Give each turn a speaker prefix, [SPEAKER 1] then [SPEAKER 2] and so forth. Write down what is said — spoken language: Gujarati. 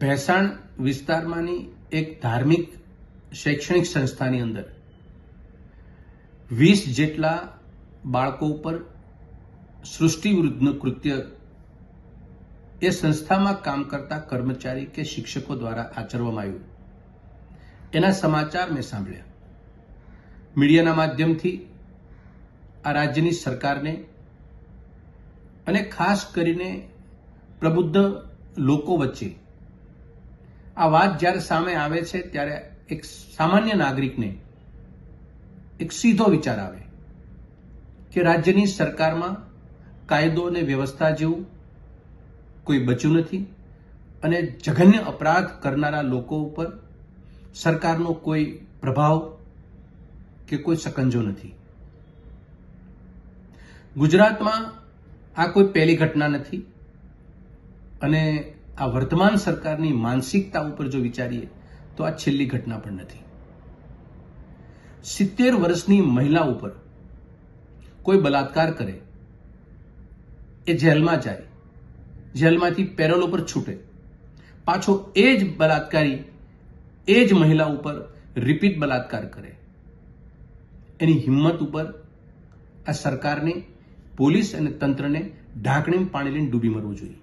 [SPEAKER 1] ભેસાણ વિસ્તારમાંની એક ધાર્મિક શૈક્ષણિક સંસ્થાની અંદર વીસ જેટલા બાળકો ઉપર સૃષ્ટિવૃદ્ધનું કૃત્ય એ સંસ્થામાં કામ કરતા કર્મચારી કે શિક્ષકો દ્વારા આચરવામાં આવ્યું. એના સમાચાર મેં સાંભળ્યા. મીડિયાના માધ્યમથી આ રાજ્યની સરકારને અને ખાસ કરીને પ્રબુદ્ધ લોકો વચ્ચે આ વાત જ્યારે સામે આવે છે, ત્યારે એક સામાન્ય નાગરિકને એક સીધો વિચાર આવે કે રાજ્યની સરકારમાં કાયદો અને વ્યવસ્થા જેવું કોઈ બચ્યું નથી અને જઘન્ય અપરાધ કરનારા લોકો ઉપર સરકારનો કોઈ પ્રભાવ કે કોઈ સકંજો નથી. ગુજરાતમાં આ કોઈ પહેલી ઘટના નથી અને આ વર્તમાન સરકારની માનસિકતા ઉપર જો વિચારીએ, તો આ છેલ્લી ઘટના પણ નથી. સિત્તેર વર્ષની મહિલા ઉપર કોઈ બલાત્કાર કરે, એ જેલમાં જાય, જેલમાંથી પેરોલ ઉપર છૂટે, પાછો એ જ બલાત્કારી, એ જ મહિલા ઉપર રિપીટ બલાત્કાર કરે, એની હિંમત ઉપર આ સરકારને, પોલીસ અને તંત્રને ઢાંકણી પાણી લઈને ડૂબી મરવું જોઈએ.